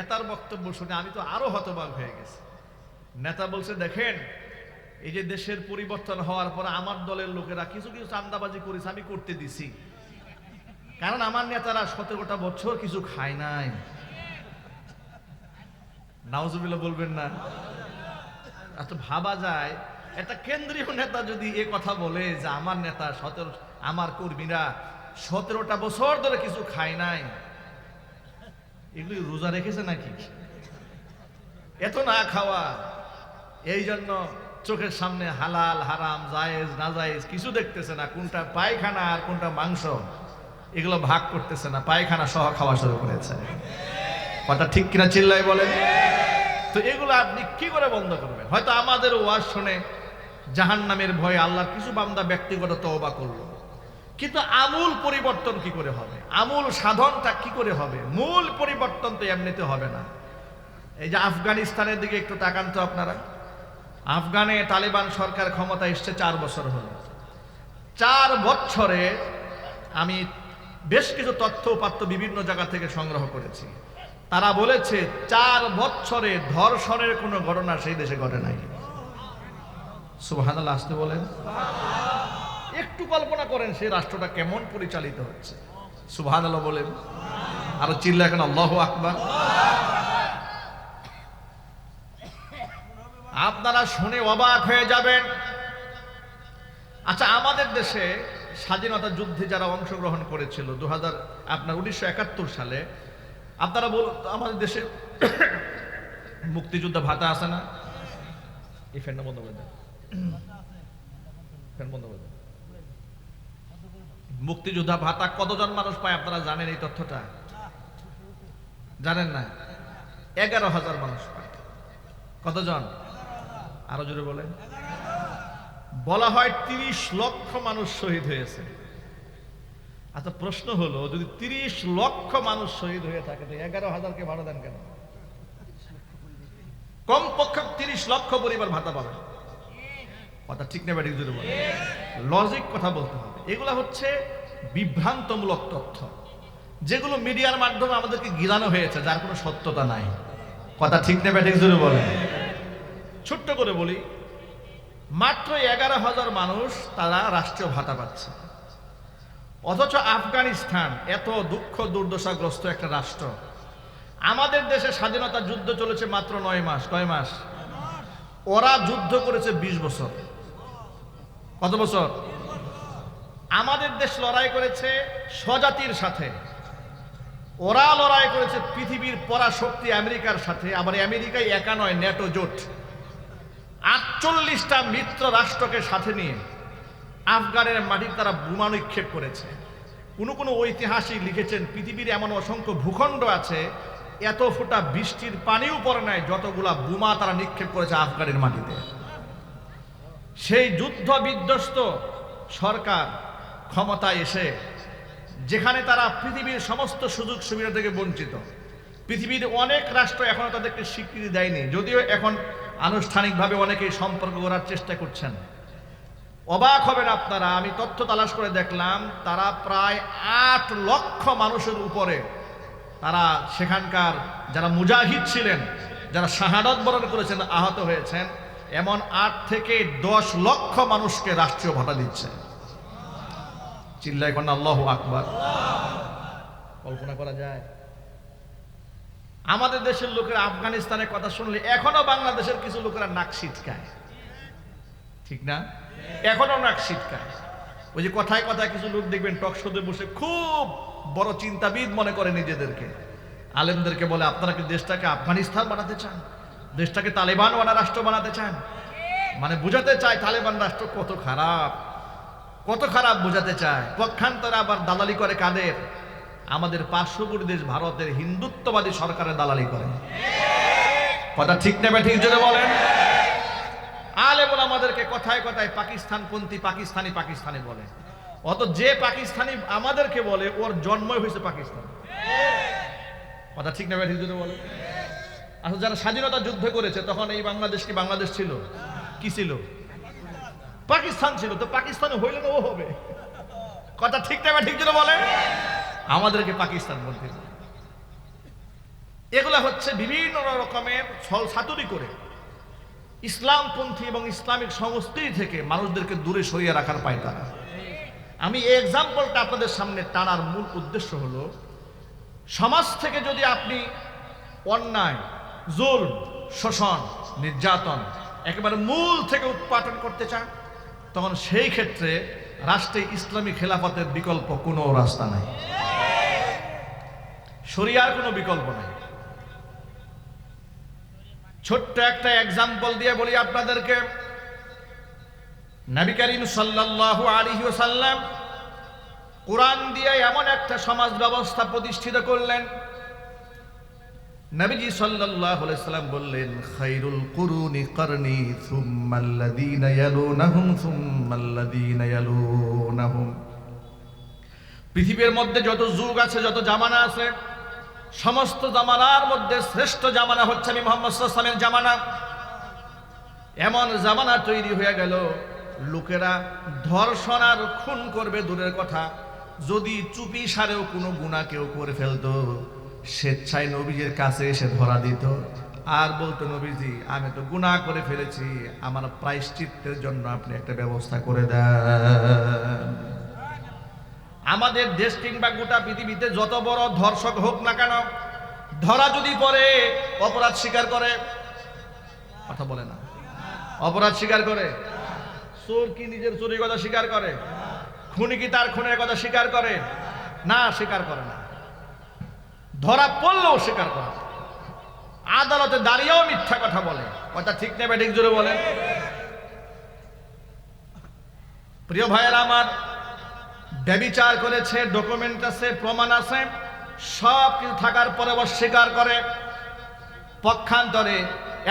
নেতার বক্তব্য শুনে আমি তো আরও হতবাক হয়ে গেছি। নেতা বলছে, দেখেন, এই যে দেশের পরিবর্তন হওয়ার পর আমার দলের লোকেরা কিছু কিছু চান্দাবাজি করেছে, আমি করতে দিছি। কারণ আমার নেতারা সতেরোটা বছর কিছু খায় নাই। নাউজুবিল্লাহ বলবেন না। আচ্ছা ভাবা যায়। একটা কেন্দ্রীয় নেতা যদি এ কথা বলে যে আমার নেতা সতেরো, আমার কর্মীরা সতেরোটা বছর ধরে কিছু খায় নাই এগুলি রোজা রেখেছে নাকি? এত না খাওয়া এই জন্য চোখের সামনে হালাল, হারাম, জায়েজ না জায়েজ কিছু দেখতেছে না, কোনটা পায়খানা আর কোনটা মাংস, এগুলো ভাগ করতেছে না, পায়খানা সহ খাওয়া শুরু করেছে। কথা ঠিক কিনা চিল্লাই বলেন? তো এগুলো আপনি কি করে বন্ধ করবেন? হয়তো আমাদের ওয়াজ শুনে জাহান নামের ভয়ে আল্লাহর কিছু বান্দা ব্যক্তিগত তওবা করল। কিন্তু আমূল পরিবর্তন কি করে হবে? আমূল সাধনটা কি করে হবে? মূল পরিবর্তন তো এমনিতে হবে না। এই যে আফগানিস্তানের দিকে একটু তাকান তো আপনারা। আফগানে তালেবান সরকার ক্ষমতা এসছে চার বছর হলো। চার বছরে আমি বেশ কিছু তথ্য উপাত্ত বিভিন্ন জায়গা থেকে সংগ্রহ করেছি। তারা বলেছে চার বছরে ধর্ষণের কোনো ঘটনা সেই দেশে ঘটে নাই। সুবাহান আসতে বলেন। একটু কল্পনা করেন সেই রাষ্ট্রটা কেমন পরিচালিত হচ্ছে। সুবাহান বলেন। আরও চিল্লা এখন, আল্লাহ আকবার। আপনারা শুনে অবাক হয়ে যাবেন। আচ্ছা আমাদের দেশে স্বাধীনতা যুদ্ধে যারা অংশগ্রহণ করেছিল দু হাজার আপনার উনিশশো একাত্তর সালে, আপনারা বল, আমাদের দেশে মুক্তিযুদ্ধ ভাতা আছে না? এই ফ্যানটা বন্ধ করে দেন। ফ্যান বন্ধ করে দেন। মুক্তিযোদ্ধা ভাতা কতজন মানুষ পায় আপনারা জানেন এই তথ্যটা? জানেন না? এগারো হাজার মানুষ পায়। কতজন? আরও জোরে বলেন। বলা হয় তিরিশ লক্ষ মানুষ শহীদ হয়েছে। আচ্ছা প্রশ্ন হলো, যদি তিরিশ লক্ষ মানুষ শহীদ হয়ে থাকে, তো এগারো হাজারকে ভাড়া দেন কেন? কমপক্ষে তিরিশ লক্ষ পরিবার ভাতা পাবে। কথা ঠিক নেবে ঠিক জোরে বলেন লজিক কথা বলতে হবে। এগুলো হচ্ছে বিভ্রান্তমূলক তথ্য। যেগুলো মিডিয়ার মাধ্যমে আমাদেরকে গিলানো হয়েছে, যার কোনো সত্যতা নাই। কথা ঠিক নেবে ঠিক জোরে বলেন ছোট্ট করে বলি, মাত্র এগারো হাজার মানুষ তারা রাষ্ট্রীয় ভাতা পাচ্ছে। অথচ আফগানিস্তান এত দুঃখ দুর্দশাগ্রস্ত একটা রাষ্ট্র। আমাদের দেশে স্বাধীনতা যুদ্ধ চলেছে মাত্র নয় মাস। কয় মাস? ওরা যুদ্ধ করেছে ২০ বছর। কত বছর? আমাদের দেশ লড়াই করেছে স্বজাতির সাথে। ওরা লড়াই করেছে পৃথিবীর পরাশক্তি আমেরিকার সাথে, আবার আমেরিকায় একা নয়, ন্যাটো জোট। আটচল্লিশটা মিত্র রাষ্ট্রকে সাথে নিয়ে আফগানের মাটির তারা বোমা নিক্ষেপ করেছে। কোনো কোনো ঐতিহাসিক লিখেছেন, পৃথিবীর এমন অসংখ্য ভূখণ্ড আছে, এত ফোঁটা বৃষ্টির পানিও পড়ে নাই, যতগুলা বোমা তারা নিক্ষেপ করেছে আফগানের মাটিতে। সেই যুদ্ধ বিধ্বস্ত সরকার ক্ষমতায় এসে যেখানে তারা পৃথিবীর সমস্ত সুযোগ সুবিধা থেকে বঞ্চিত। পৃথিবীর অনেক রাষ্ট্র এখনও তাদেরকে স্বীকৃতি দেয়নি, যদিও এখন আনুষ্ঠানিকভাবে অনেকেই সম্পর্ক করার চেষ্টা করছেন। অবাক হবেন আপনারা, আমি তথ্য তালাশ করে দেখলাম, তারা প্রায় আট লক্ষ মানুষের উপরে তারা সেখানকার যারা মুজাহিদ ছিলেন, যারা শাহাদত বরণ করেছেন, আহত হয়েছেন। এমন আট থেকে দশ লক্ষ মানুষকে রাষ্ট্রীয় ভাতা দিচ্ছে। চিল্লাই কন্যা, আল্লাহ আকবার। কল্পনা করা যায়। আমাদের দেশের লোকেরা আফগানিস্তানের কথা শুনলে এখনও বাংলাদেশের কিছু লোকেরা নাক ছিটকায়। ঠিক না? এখনও নাক ছিটকায়। ওই যে কথায় কথায় কিছু লোক দেখবেন টক শোতে বসে খুব বড় চিন্তাবিদ মনে করে নিজেদেরকে। আলেমদেরকে বলে, আপনারা কি দেশটাকে আফগানিস্তান বানাতে চান? দেশটাকে তালেবান বানা রাষ্ট্র বানাতে চান? মানে বুঝাতে চায় তালেবান রাষ্ট্র কত খারাপ। কত খারাপ বোঝাতে চায়। পক্ষান্তরে আবার দালালি করে কাদের? আমাদের পার্শ্ববর্তী দেশ ভারতের হিন্দুত্ববাদী সরকারের দালালি করে। কথা ঠিক নেবে ঠিক জোরে বলেন। আলে বলে আমাদেরকে কথায় কথায় পাকিস্তানপন্থী পাকিস্তানি পাকিস্তানি বলে। অত যে পাকিস্তানি আমাদেরকে বলে, ওর জন্মই হয়েছে পাকিস্তান। কথা ঠিক নেবে ঠিক জোরে বলে আসলে যারা স্বাধীনতা যুদ্ধ করেছে, তখন এই বাংলাদেশ কি বাংলাদেশ ছিল? কি ছিল? পাকিস্তান ছিল, তো পাকিস্তান হইলে না ও হবে। কথা ঠিক নেবে ঠিক জোরে বলে? আমাদেরকে পাকিস্তান বলতে এগুলা হচ্ছে বিভিন্ন রকমের ছল ছাতুরি করে। ইসলামপন্থী এবং ইসলামিক সংস্কৃতি থেকে মানুষদেরকে দূরে সরিয়ে রাখার পায় তারা। আমি এই এক্সাম্পলটা আপনাদের সামনে টানার মূল উদ্দেশ্য হলো, সমাজ থেকে যদি আপনি অন্যায় জুল শোষণ, নির্যাতন একেবারে মূল থেকে উৎপাদন করতে চান তখন সেই ক্ষেত্রে রাষ্ট্রে ইসলামী খেলাফতের বিকল্প কোনো রাস্তা নাই। শরিয়ার কোনো বিকল্প নাই। ছোট্ট একটা এক্সাম্পল দিয়ে বলি আপনাদেরকে। নবী করিম সাল্লাল্লাহু আলাইহি ওয়াসাল্লাম কোরআন দিয়ে এমন একটা সমাজ ব্যবস্থা প্রতিষ্ঠিত করলেন নবীজি সাল্লাল্লাহু আলাইহি সাল্লাম বললেন খায়রুল কুরুনি করনি সুম্মাল্লাযীনা ইয়ালুনাহুম সুম্মাল্লাযীনা ইয়ালুনাহুম। পৃথিবীর মধ্যে যত যুগ আছে, যত জামানা আছে, সমস্ত জামানার মধ্যে শ্রেষ্ঠ জামানা হচ্ছে আমি মোহাম্মদ সাল্লামের জামানা। এমন জামানা তৈরি হয়ে গেল, লোকেরা ধর্ষণ আর খুন করবে দূরের কথা, যদি চুপি সারেও কোনো গুণা কেউ করে ফেলতো। স্বেচ্ছায় নবীজির কাছে এসে ধরা দিত। আর বলতো নবীজি, আমি তো গুনাহ করে ফেলেছি, আমার প্রায়শ্চিত্তের জন্য আপনি একটা ব্যবস্থা করে দেন। আমাদের দেশ কিংবা গোটা পৃথিবীতে যত বড় ধর্ষক হোক না কেন, ধরা যদি পরে অপরাধ স্বীকার করে। কথা বলে না। অপরাধ স্বীকার করে। চোর কি নিজের চুরির কথা স্বীকার করে? খুনি কি তার খুনের কথা স্বীকার করে? না, স্বীকার করে না। ধরা পড়লেও স্বীকার করে আদালতে দাঁড়িয়েও মিথ্যা কথা বলে। কথা ঠিক নেবে ঠিক জোরে বলে। প্রিয় ভাইয়ের আমার, ব্যবিচার করেছে ডকুমেন্ট আছে প্রমাণ আছে, সব কিছু থাকার পরে অস্বীকার করে। পক্ষান্তরে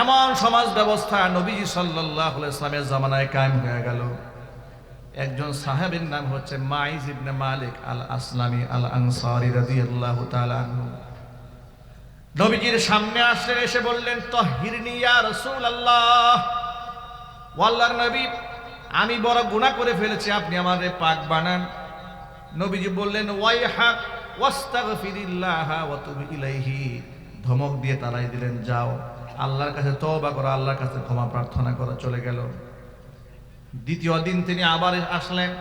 এমন সমাজ ব্যবস্থা নবীজি সাল্লাহ ইসলামের জামানায় কায়েম হয়ে গেল। একজন সাহেবের নাম হচ্ছে মাইজ ইবনে মালিক আল আসলামী আল আনসারি রাদিয়াল্লাহু তাআলা আনহু। নবীজির সামনে আসলেন, এসে বললেন, তহিরনি ইয়া রাসূলুল্লাহ। ওয়াল্লাহর নবী, আমি বড় গুনাহ করে ফেলেছি, আপনি আমারে পাক বানান। নবীজি বললেন ওয়াই হাক ওয়াস্তাগফিরিল্লাহ ওয়া তুব ইলাইহি। ধমক দিয়ে তারাই দিলেন, যাও, আল্লাহর কাছে তওবা করো, আল্লাহর কাছে ক্ষমা প্রার্থনা করো, চলে গেল। দ্বিতীয় দিন তিনি আবার আসলেন।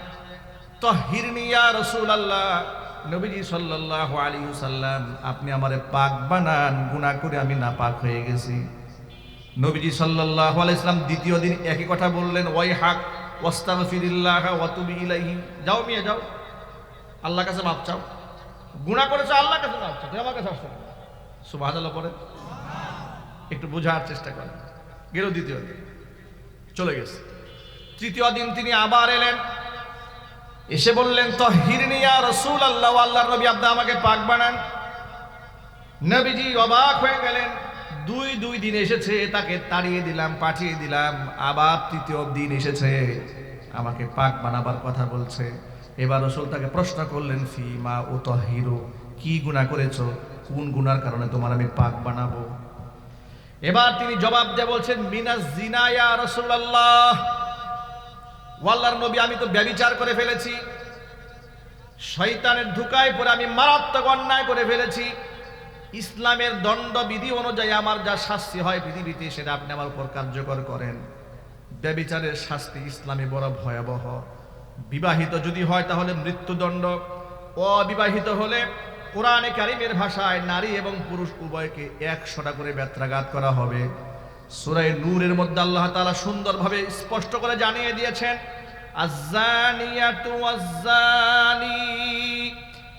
তহিরনি রসুল আল্লাহ নবীজি সাল্লাল্লাহু আলাইহি সাল্লাম আপনি আমারে পাক বানান, গুনাহ করে আমি না পাক হয়ে গেছি। নবীজি সাল্লাল্লাহু আলাইহি সাল্লাম দ্বিতীয় দিন একই কথা বললেন, ওয়াই হাক, ওয়াস্তাগফিরিল্লাহ ওয়া তুব ইলাইহি। যাও মিয়া, যাও। আল্লাহর কাছে মাপ চাও। গুনাহ করেছ, আল্লাহর কাছে মাপ চাও। আমার কাছে আসছো সুবহানাল্লাহ পরে একটু বোঝার চেষ্টা করেন। গেল দ্বিতীয় দিন। চলে গেছে। তৃতীয় দিন তিনি আবার এলেন। এসে বললেন তো হিরনিয়া রসুল আল্লাহ আল্লাহ নবী, আপনি আমাকে পাক বানান। নবীজি অবাক হয়ে গেলেন। দুই দুই দিন এসেছে, তাকে তাড়িয়ে দিলাম, পাঠিয়ে দিলাম, আবার তৃতীয় দিন এসেছে, আমাকে পাক বানাবার কথা বলছে। এবার রসুল তাকে প্রশ্ন করলেন ফি মা ও হিরো কি গুণা করেছ? কোন গুনার কারণে তোমার আমি পাক বানাবো? এবার তিনি জবাব দিয়ে বলছেন, মিনাজ জিনায়া রসুল্লাহ ওয়াল্লার নবী, আমি তো ব্যবিচার করে ফেলেছি। শয়তানের ধুকায় পরে আমি মারাত্মক অন্যায় করে ফেলেছি। ইসলামের দণ্ডবিধি অনুযায়ী আমার যা শাস্তি হয় পৃথিবীতে, সেটা আপনি আমার উপর কার্যকর করেন। ব্যবিচারের শাস্তি ইসলামে বড় ভয়াবহ। বিবাহিত যদি হয় তাহলে মৃত্যুদণ্ড। অবিবাহিত হলে কোরআনে কারিমের ভাষায় নারী এবং পুরুষ উভয়কে একশোটা করে ব্যত্রাঘাত করা হবে। সুরাই নূরের মধ্যে আল্লাহ তাআলা সুন্দরভাবে স্পষ্ট করে জানিয়ে দিয়েছেন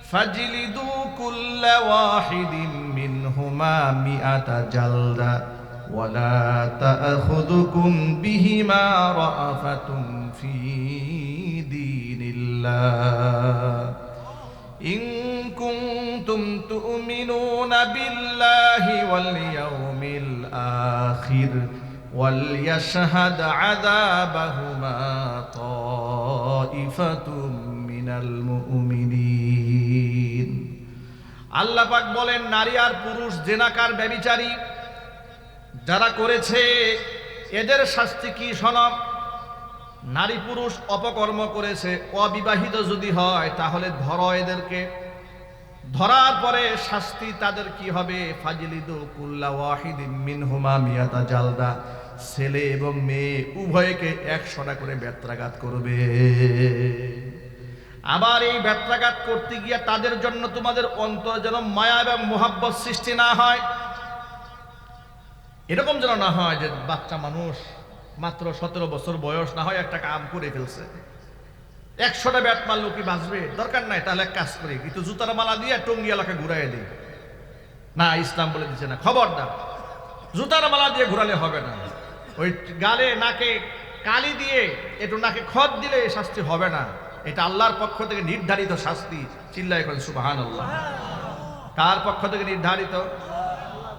ফাজলিদু কুল্লা ওয়াহিদিন জালদা كنتم تؤمنون بالله واليوم الآخر وليشهد عذابهما طائفة من المؤمنين আল্লাহ পাক বলেন নারী আর পুরুষ জেনাকার ব্যবিচারী যারা করেছে এদের শাস্তি কি সনব নারী পুরুষ অপকর্ম করেছে অবিবাহিত যদি হয় তাহলে ধরো এদেরকে ধরার পরে শাস্তি তাদের কি হবে? জালদা। ছেলে এবং মেয়ে উভয়কে একশোটা করে ব্যত্রাঘাত করবে। আবার এই ব্যত্রাঘাত করতে গিয়ে তাদের জন্য তোমাদের অন্তর যেন মায়া এবং মোহাব্বত সৃষ্টি না হয়। এরকম যেন না হয় যে বাচ্চা মানুষ মাত্র সতেরো বছর বয়স না হয় একটা কাম করে ফেলছে। একশোটা ব্যাট মারলো কি বাঁচবে? দরকার নাই, তাহলে এক কাজ করি। কিন্তু জুতার মালা দিয়ে টঙ্গি এলাকা ঘুরাই দিই। না, ইসলাম বলে দিচ্ছে না। খবরদার। জুতার মালা দিয়ে ঘুরালে হবে না। ওই গালে নাকে কালি দিয়ে একটু নাকে খত দিলে শাস্তি হবে না। এটা আল্লাহর পক্ষ থেকে নির্ধারিত শাস্তি। চিল্লাই করেন সুবাহান আল্লাহ কার পক্ষ থেকে নির্ধারিত?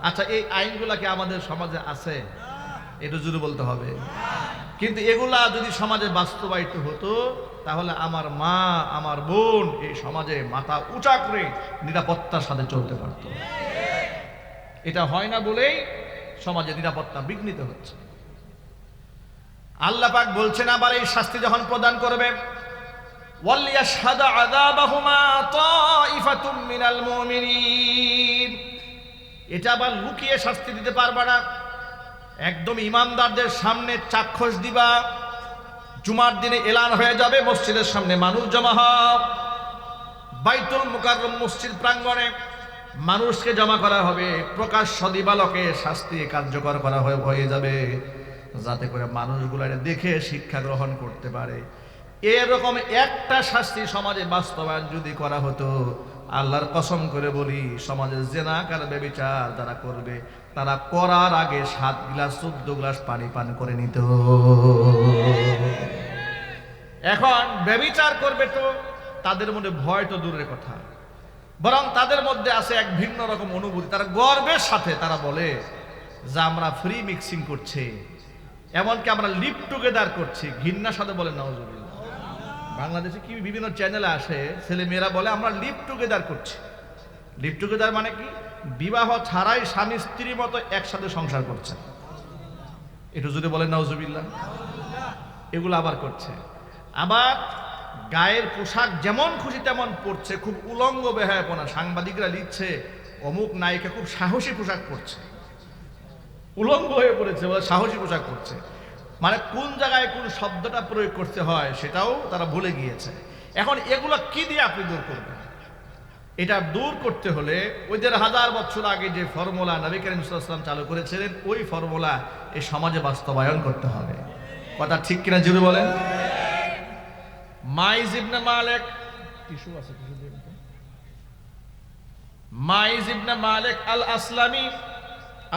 আচ্ছা এই আইনগুলা কি আমাদের সমাজে আছে? এটা জুড়ে বলতে হবে। কিন্তু এগুলা যদি সমাজে বাস্তবায়িত হতো, তাহলে আমার মা, আমার বোন এই সমাজে মাথা উঁচা করে নিরাপত্তার সাথে চলতে পারত। এটা হয় না বলেই সমাজে নিরাপত্তা বিঘ্নিত হচ্ছে। আল্লাহ পাক বলছেন, আবার এই শাস্তি যখন প্রদান করবে এটা আবার লুকিয়ে শাস্তি দিতে পারবা না। একদম ইমানদারদের সামনে চাক্ষুষ দিবা। জুমার দিনে এলান হয়ে যাবে মসজিদের সামনে, মানুষ জমা হও। বাইতুল মুকাররম মসজিদ প্রাঙ্গণে মানুষকে জমা করা হবে। প্রকাশ সদিবালকে শাস্তি কার্যকর করা হয়ে যাবে। যাতে করে মানুষগুলো দেখে শিক্ষা গ্রহণ করতে পারে। এরকম একটা শাস্তি সমাজে বাস্তবায়ন যদি করা হতো, আল্লাহর কসম করে বলি, সমাজের জেনাকার বেবিচার যারা করবে তারা করার আগে সাত গ্লাস, চোদ্দ গ্লাস পানি পান করে নিত। এখন বেবিচার করবে তো, তাদের মধ্যে ভয় তো দূরের কথা। বরং তাদের মধ্যে আছে এক ভিন্ন রকম অনুভূতি। তারা গর্বের সাথে তারা বলে যে আমরা ফ্রি মিক্সিং করছি, এমনকি আমরা লিপ টুগেদার করছি। ঘৃণার সাথে বলে নজরুল বাংলাদেশে কি বিভিন্ন চ্যানেলে আসে ছেলে মেয়েরা বলে, আমরা লিপ টুগেদার করছি। লিপ টুগেদার মানে কি? বিবাহ ছাড়াই স্বামী স্ত্রীর মতো একসাথে সংসার করছে। একটু যদি বলেন নজরুল্লাহ এগুলো আবার করছে। আবার গায়ের পোশাক যেমন খুশি তেমন পরছে, খুব উলঙ্গ বেহায়াপনা। সাংবাদিকরা লিখছে, অমুক নায়িকা খুব সাহসী পোশাক পরছে। উলঙ্গ হয়ে পড়েছে সাহসী পোশাক পরছে। মানে কোন জায়গায় কোন শব্দটা প্রয়োগ করতে হয় সেটাও তারা ভুলে গিয়েছে। এখন এগুলো কি দিয়ে আপনি দূর করবেন? এটা দূর করতে হলে ওই যে হাজার বছর আগে যে ফর্মুলা নবী করিম সাল্লাম চালু করেছিলেন, ওই ফর্মুলা এই সমাজে বাস্তবায়ন করতে হবে। কথা ঠিক কিনা জুড়ে বলেন? মাইজ মালিক আল আসলামি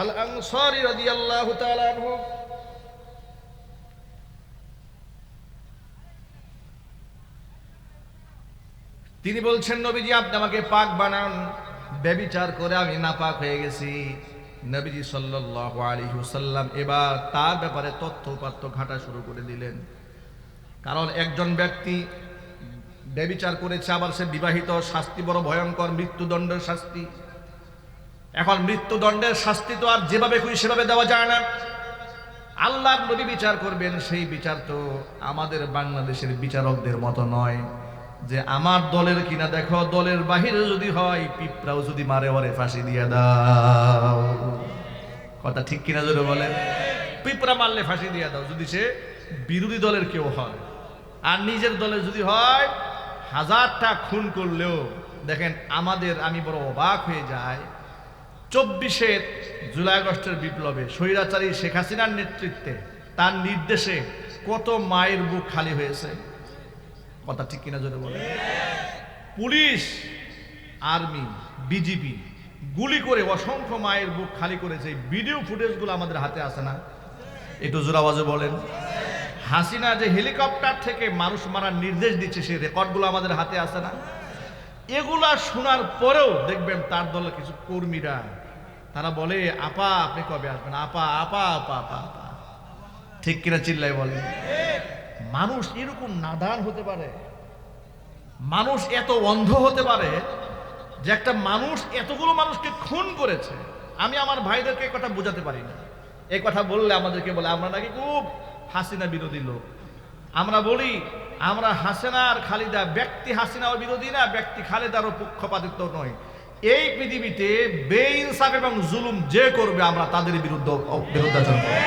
আল আনসারি রাদিয়াল্লাহু তাআলা আনহু তিনি বলছেন, নবীজি, আপনি আমাকে পাক বানান। ব্যবিচার করে আমি নাপাক হয়ে গেছি। নবীজি সাল্লাল্লাহু আলাইহি ওয়াসাল্লাম এবার তার ব্যাপারে তথ্য উপাত্ত ঘাটা শুরু করে দিলেন। কারণ একজন ব্যক্তি ব্যবিচার করেছে, আবার সে বিবাহিত, শাস্তি বড় ভয়ঙ্কর, মৃত্যুদণ্ডের শাস্তি। এখন মৃত্যুদণ্ডের শাস্তি তো আর যেভাবে খুশি সেভাবে দেওয়া যায় না। আল্লাহর নবী বিচার করবেন, সেই বিচার তো আমাদের বাংলাদেশের বিচারকদের মতো নয়। যে আমার দলের কিনা দেখো, দলের বাহিরে যদি হয়, পিঁপড়াও যদি মারে, ওরে ফাঁসি দিয়ে দাও। কথা ঠিক কিনা যদি বলেন? পিঁপড়া মারলে ফাঁসি দিয়ে দাও, যদি সে বিরোধী দলের কেউ হয়। আর নিজের দলের যদি হয়, হাজারটা খুন করলেও, দেখেন, আমাদের আমি বড় অবাক হয়ে যাই। চব্বিশের জুলাই আগস্টের বিপ্লবে স্বৈরাচারী শেখ হাসিনার নেতৃত্বে তার নির্দেশে কত মায়ের বুক খালি হয়েছে। কথা ঠিক কিনা জোরে বলে পুলিশ, আর্মি, বিজিবি গুলি করে অসংখ্য মায়ের বুক খালি করেছে ভিডিও ফুটেজগুলো আমাদের হাতে আসে না। একটু জোরাবাজে বলেন। হাসিনা যে হেলিকপ্টার থেকে মানুষ মারার নির্দেশ দিচ্ছে, সেই রেকর্ডগুলো আমাদের হাতে আসে না। এগুলা শোনার পরেও দেখবেন তার দলের কিছু কর্মীরা, তারা বলে, আপা, আপনি কবে আসবেন? আপা আপা আপা আপা আপা। ঠিক কিনা চিল্লাই বলে মানুষ এরকম নাদান হতে পারে? মানুষ এত অন্ধ হতে পারে যে একটা মানুষ এতগুলো মানুষকে খুন করেছে? আমি আমার ভাইদেরকে কথা বোঝাতে পারি না এই কথা বললে আমাদেরকে বলে, আমরা নাকি খুব হাসিনা বিরোধী লোক। আমরা বলি, আমরা হাসিনা আর খালিদা, ব্যক্তি হাসিনাও বিরোধী না, ব্যক্তি খালেদারও পক্ষপাতিত্ব নয়। এই পৃথিবীতে বেইনসাফ এবং জুলুম যে করবে, আমরা তাদের বিরুদ্ধে বিরুদ্ধাচরণ করব।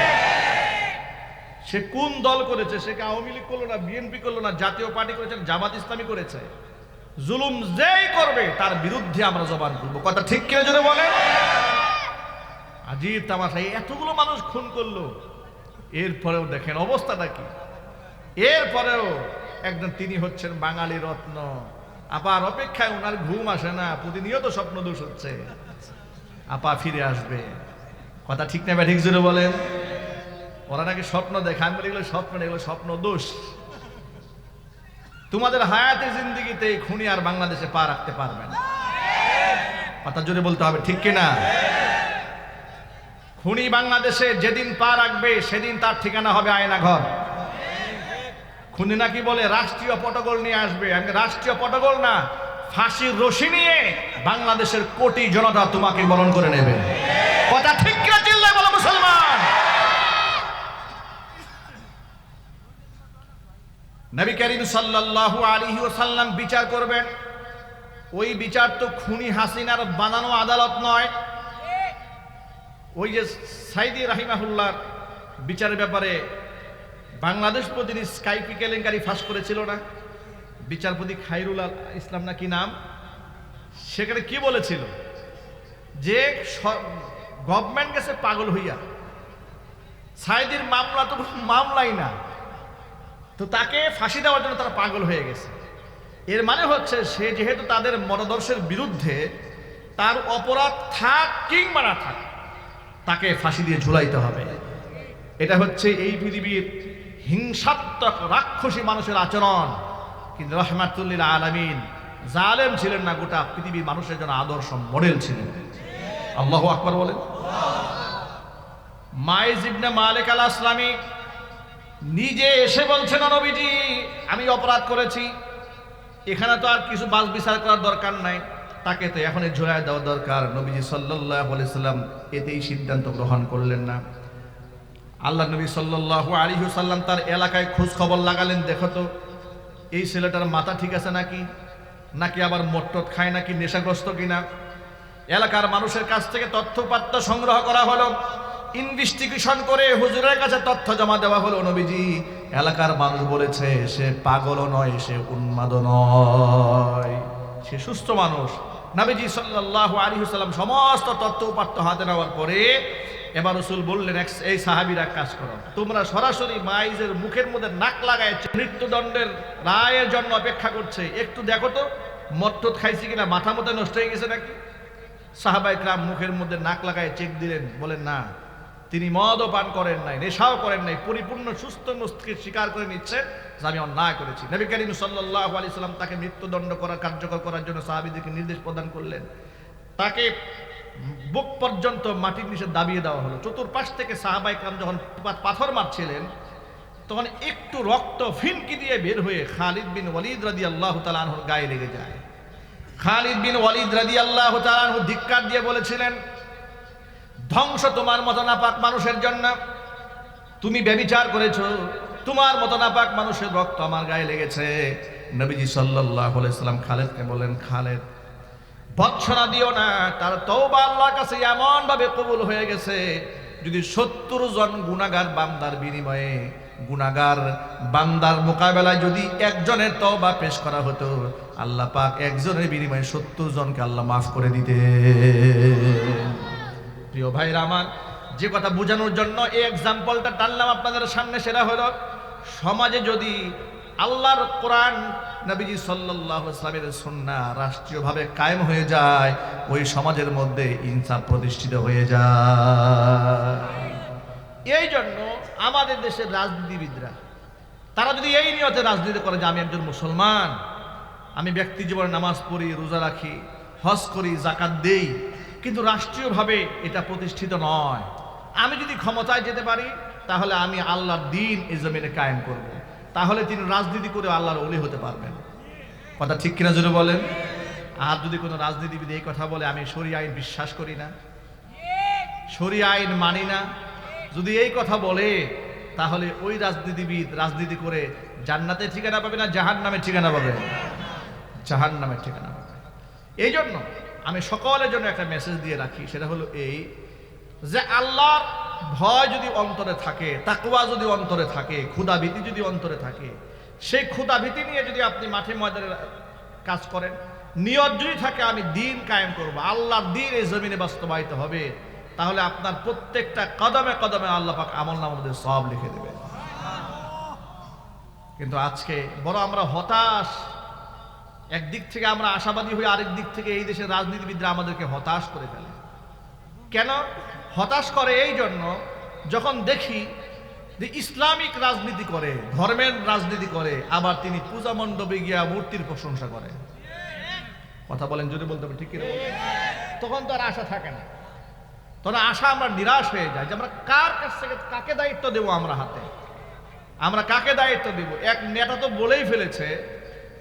সে কোন দল করেছে? সে আওয়ামী লীগ করল না, বিএনপি করল না, জাতীয় পার্টি করেছে জামাত ইসলামী করেছে। জুলুম যেই করবে, তার বিরুদ্ধে আমরা জবান করব কথা ঠিক কেউ যদি বলে আজিব তামাশা এতগুলো মানুষ খুন করল। এরপরেও দেখেন অবস্থাটা কি? এরপরেও একজন তিনি হচ্ছেন বাঙালি রত্ন। আপার অপেক্ষায় ওনার ঘুম আসে না, প্রতিনিয়ত স্বপ্ন দোষ হচ্ছে। আপা ফিরে আসবে। কথা ঠিক না ঠিক জোরে বলেন? ওরা নাকি স্বপ্ন দেখে। আমি বলি, এগুলো স্বপ্ন এগুলো স্বপ্ন দোষ। তোমাদের হায়াতে জিন্দিগিতে খুনি আর বাংলাদেশে পা রাখতে পারবে না। কথা জোরে বলতে হবে ঠিক কিনা? খুনি বাংলাদেশে যেদিন পা রাখবে সেদিন তার ঠিকানা হবে আয়না ঘর খুনি নাকি বলে রাষ্ট্রীয় পটগোল নিয়ে আসবে। আমি রাষ্ট্রীয় পটগোল না ফাঁসির রশি নিয়ে বাংলাদেশের কোটি জনতা তোমাকে বরণ করে নেবে। কথা ঠিক কিনা চিল্লায় বলো মুসলমান নবী করিম সাল্লাল্লাহু আলাইহি ওয়াসাল্লাম বিচার করবেন। ওই বিচার তো খুনি হাসিনার বানানো আদালত নয়। ওই যে সাইদি রাহিমাহুল্লার বিচারের ব্যাপারে বাংলাদেশ প্রতিনিধি স্কাইপি কেলেঙ্কারি ফাঁস করেছিল না? বিচারপতি খাইরুল ইসলাম না কি নাম? সেখানে কি বলেছিল? যে গভর্নমেন্ট গেছে পাগল হইয়া। সাইদির মামলা তো মামলাই না। তো তাকে ফাঁসি দেওয়ার জন্য তারা পাগল হয়ে গেছে। এর মানে হচ্ছে সে যেহেতু তাদের মতাদর্শের বিরুদ্ধে তার অপরাধ থাক কিংবা না থাক, তাকে ফাঁসি দিয়ে ঝুলাইতে হবে। এটা হচ্ছে এই পৃথিবীর হিংসাত্মক রাক্ষসী মানুষের আচরণ। কিন্তু রহমাতুল্লিল আলমিন জালেম ছিলেন না, গোটা পৃথিবীর মানুষের জন্য আদর্শ মডেল ছিলেন। আল্লাহ আকবর বলেন। মাইজ ইবনে মালিক আল আসলামী নিজে এসে বলছেন নবীজি আমি অপরাধ করেছি। এখানে তো আর কিছু বাস বিচার করার দরকার নাই। তাকে তো এখনই ঝুলাই দেওয়া দরকার। নবীজি সাল্লাহ সাল্লাম এতেই সিদ্ধান্ত গ্রহণ করলেন না। আল্লাহ নবী সাল্লাহ আলী সাল্লাম তার এলাকায় খোঁজ খবর লাগালেন, দেখো তো, এই ছেলেটার মাথা ঠিক আছে নাকি? নাকি আবার মট্টট খায়, নাকি নেশাগ্রস্ত কিনা? এলাকার মানুষের কাছ থেকে তথ্যপাত্র সংগ্রহ করা হলো। ইনভেস্টিগেশন করে হুজুরের কাছে তথ্য জমা দেওয়া হলো নবীজি। এলাকার মানুষ বলেছে, সে পাগলও নয়, সে উন্মাদ নয়। সে সুস্থ মানুষ। নবীজি সাল্লাহ আলী সাল্লাম সমস্ত তথ্য উপাত্ত হাতে নেওয়ার পরে এবার রসুল বললেন "এক- এই সাহাবিরা কাজ করো। তোমরা সরাসরি মাইজের মুখের মধ্যে নাক লাগায় মৃত্যুদণ্ডের রায়ের জন্য অপেক্ষা করছে। একটু দেখো তো মট্টত খাইছি কিনা, মাথা মতো নষ্ট হয়ে গেছে নাকি? সাহাবাইকরাম মুখের মধ্যে নাক লাগায় চেক দিলেন, বলেন, না তিনি মদও পান করেন নাই, নেশাও করেন নাই, পরিপূর্ণ সুস্থ মস্তিষ্কে স্বীকার করে নিচ্ছেন যে আমি অন্যায় করেছি। নবী করিম সাল্লাহ আলি সাল্লাম তাকে মৃত্যুদণ্ড করার কার্যকর করার জন্য সাহাবিদেরকে নির্দেশ প্রদান করলেন। তাকে বুক পর্যন্ত মাটির নিচে দাবিয়ে দেওয়া হলো। চতুর্পাশ থেকে সাহাবাই কাম যখন পাথর মারছিলেন, তখন একটু রক্ত ফিনকি দিয়ে বের হয়ে খালিদ বিন ওয়ালিদ রাদি আল্লাহ তালানহর গায়ে লেগে যায়। খালিদ বিন ওয়ালিদ রাদি আল্লাহ তালানহু ধিক্কার দিয়ে বলেছিলেন ধ্বংস তোমার মতো নাপাক মানুষের জন্য। তুমি ব্যবিচার করেছ, তোমার মতো নাপাক মানুষের রক্ত আমার গায়ে লেগেছে। নবীজি সাল্লাহ সাল্লাম খালেদকে বলেন খালেদ, ভৎসনা দিও না, তার তওবা আল্লাহর কাছে এমন ভাবে কবুল হয়ে গেছে, যদি সত্তর জন গুনাগার বান্দার বিনিময়ে গুনাগার বান্দার মোকাবেলায় যদি একজনের তওবা পেশ করা হতো, আল্লাহ পাক একজনের বিনিময়ে সত্তর জনকে আল্লাহ মাফ করে দিতে ভাইরা আমার যে কথা বোঝানোর জন্য এই এক্সাম্পলটা টানলাম আপনাদের সামনে, সেটা হলো, সমাজে যদি আল্লাহর কোরআন নবীজি সাল্লাহ ইসলামের সন্না রাষ্ট্রীয়ভাবে কায়েম হয়ে যায়, ওই সমাজের মধ্যে ইনসাফ প্রতিষ্ঠিত হয়ে যায়। এই জন্য আমাদের দেশের রাজনীতিবিদরা, তারা যদি এই নিয়তে রাজনীতি করে যে আমি একজন মুসলমান, আমি ব্যক্তি জীবনে নামাজ পড়ি, রোজা রাখি, হজ করি জাকাত দেই কিন্তু রাষ্ট্রীয়ভাবে এটা প্রতিষ্ঠিত নয়। আমি যদি ক্ষমতায় যেতে পারি, তাহলে আমি আল্লাহর দিন এই জমিনে কায়েম করব। তাহলে তিনি রাজনীতি করে আল্লাহর অলি হতে পারবেন। কথা ঠিক কিনা জোরে বলেন? আর যদি কোনো রাজনীতিবিদ এই কথা বলে, আমি সরি আইন বিশ্বাস করি না। সরি আইন মানি না। যদি এই কথা বলে, তাহলে ওই রাজনীতিবিদ রাজনীতি করে জান্নাতে ঠিকানা পাবে না জাহান নামে ঠিকানা পাবে? জাহান নামে ঠিকানা পাবে। এই জন্য আমি সকলের জন্য একটা মেসেজ দিয়ে রাখি, সেটা হলো এই যে আল্লাহর ভয় যদি অন্তরে থাকে তাকুয়া যদি অন্তরে থাকে ক্ষুদা ভীতি যদি অন্তরে থাকে, সেই ক্ষুদা ভীতি নিয়ে যদি আপনি মাঠে ময়দানে কাজ করেন, নিয়ত যদি থাকে আমি দিন কায়েম করব, আল্লাহর দিন এই জমিনে বাস্তবায়িত হবে, তাহলে আপনার প্রত্যেকটা কদমে কদমে আল্লাহ পাক আমল নাম সব লিখে দেবে কিন্তু আজকে বড় আমরা হতাশ একদিক থেকে আমরা আশাবাদী হই আরেক দিক থেকে এই দেশের রাজনীতিবিদরা আমাদেরকে হতাশ করে ফেলে। কেন? হতাশ করে এই জন্য যখন দেখি যে ইসলামিক রাজনীতি করে, ধর্মের রাজনীতি করে, আবার তিনি পূজা মণ্ডপে গিয়া মূর্তির প্রশংসা করে। কথা বলেন যদি বলতে হবে, ঠিক তখন তো আর আশা থাকে না। তখন আশা আমরা নিরাশ হয়ে যায় যে আমরা কার কাছ থেকে, কাকে দায়িত্ব দেবো আমরা হাতে? আমরা কাকে দায়িত্ব দিব? এক নেতা তো বলেই ফেলেছে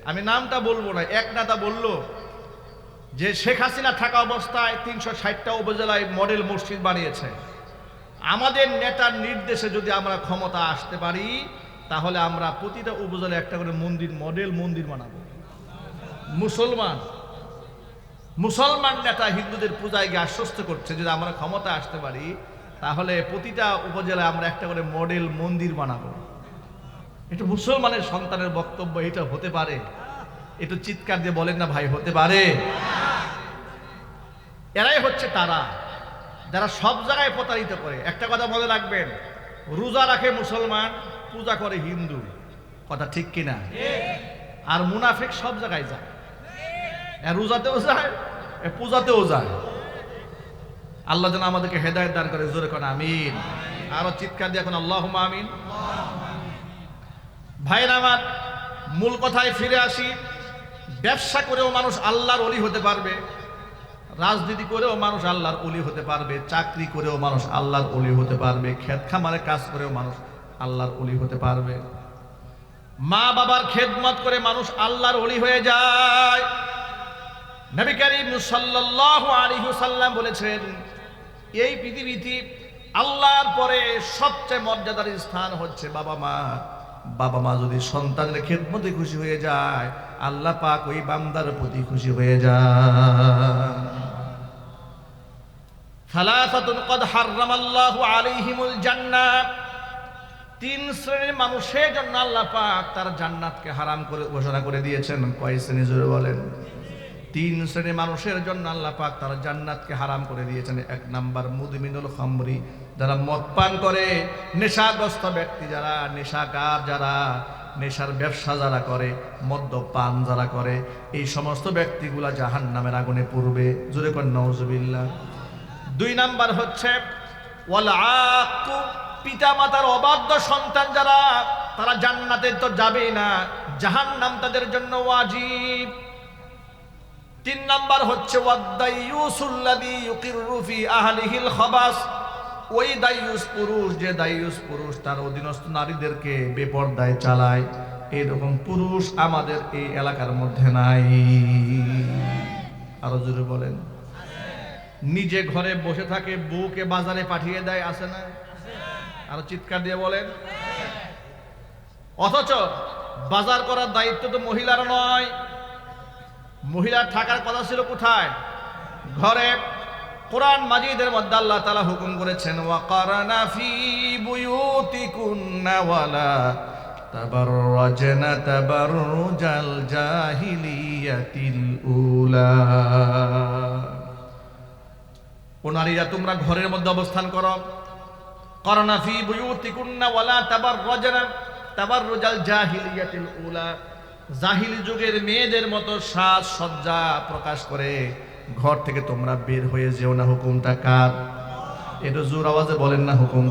আমি নামটা বলব না, এক নেতা বলল যে শেখ হাসিনা থাকা অবস্থায় তিনশো ষাটটা উপজেলায় মডেল মসজিদ বানিয়েছে। আমাদের নেতার নির্দেশে যদি আমরা ক্ষমতা আসতে পারি, তাহলে আমরা প্রতিটা উপজেলায় একটা করে মন্দির, মডেল মন্দির বানাবো। মুসলমান মুসলমান নেতা হিন্দুদের পূজায় গিয়ে আশ্বস্ত করছে, যদি আমরা ক্ষমতা আসতে পারি, তাহলে প্রতিটা উপজেলায় আমরা একটা করে মডেল মন্দির বানাবো। এটা মুসলমানের সন্তানের বক্তব্য এটা হতে পারে। একটু চিৎকার দিয়ে বলেন না ভাই, হতে পারে। এরাই হচ্ছে তারা, যারা সব জায়গায় প্রতারিত করে। একটা কথা মনে রাখবেন, রোজা রাখে মুসলমান, পূজা করে হিন্দু। কথা ঠিক কিনা? আর মুনাফিক সব জায়গায় যায়। রোজাতেও যায় পূজাতেও যায়। আল্লাহ যেন আমাদেরকে হেদায়ত দান করে, জোরে কোন, আমিন। আরও চিৎকার দিয়ে এখন আল্লাহ আমিন। ভাইরা আমার মূল কথায় ফিরে আসি, ব্যবসা করেও মানুষ আল্লাহর অলি হতে পারবে, রাজনীতি করেও মানুষ আল্লাহর অলি হতে পারবে, চাকরি করেও মানুষ আল্লাহর অলি হতে পারবে ক্ষেত খামারে কাজ করেও মানুষ আল্লাহর অলি হতে পারবে। মা বাবার খেদমত করে মানুষ আল্লাহর অলি হয়ে যায়। নবী করিম সাল্লাল্লাহু সাল্লাম বলেছেন, এই পৃথিবীতে আল্লাহর পরে সবচেয়ে মর্যাদার স্থান হচ্ছে বাবা মা। বাবা মা যদি সন্তানের খেদমতে খুশি হয়ে যায়, আল্লাহ পাক ওই বান্দার প্রতি খুশি হয়ে যায় আলাইহিমুল জান্নাত তিন শ্রেণির মানুষের জন্য আল্লাহ পাক তার জান্নাতকে হারাম করে ঘোষণা করে দিয়েছেন। কয় শ্রেণি জোরে বলেন? তিন শ্রেণির মানুষের জন্য আল্লাহ পাক তার জান্নাতকে হারাম করে দিয়েছেন। এক নাম্বার মুদমিনুল খামরি, যারা মদ পান করে, নেশাগ্রস্ত ব্যক্তি যারা, নেশাকার যারা, নেশার ব্যবসা যারা করে মদ্যপান যারা করে, এই সমস্ত ব্যক্তিগুলা জাহান নামের আগুনে পূর্বে জোরে কর, নওজুবিল্লাহ। দুই নাম্বার হচ্ছে পিতা মাতার অবাধ্য সন্তান যারা, তারা জান্নাতে তো যাবেই না। জাহান্নাম তাদের জন্য ওয়াজিব। তিন নাম্বার হচ্ছে ওই দাইয়ুস পুরুষ, যে দাইয়ুস পুরুষ তার অধীনস্থ নারীদেরকে বেপর্দায় চালায়। এরকম পুরুষ আমাদের এই এলাকার মধ্যে নাই। আরও জোরে বলেন। নিজে ঘরে বসে থাকে, বউকে বাজারে পাঠিয়ে দেয় আসে না? আরও চিৎকার দিয়ে বলেন। অথচ বাজার করার দায়িত্ব তো মহিলার নয় মহিলার থাকার কথা ছিল কোথায়? ঘরে কোরআন মাজিদের মধ্যে আল্লাহ তালা হুকুম করেছেন ওয়াকারানা ফি বুয়ুতিকুন্না ওয়ালা তোমরা ঘরের মধ্যে অবস্থান করো। করোনা ফি বুয়ুতিকুন্না জাহিলিয়াতিল উলা জাহিলি যুগের মেয়েদের মতো সাজ সজ্জা প্রকাশ করে, ঘর থেকে তোমরা বের হয়ে যেও না, হুকুমটা কার? এটা জোর আওয়াজে বলেন না হুকুম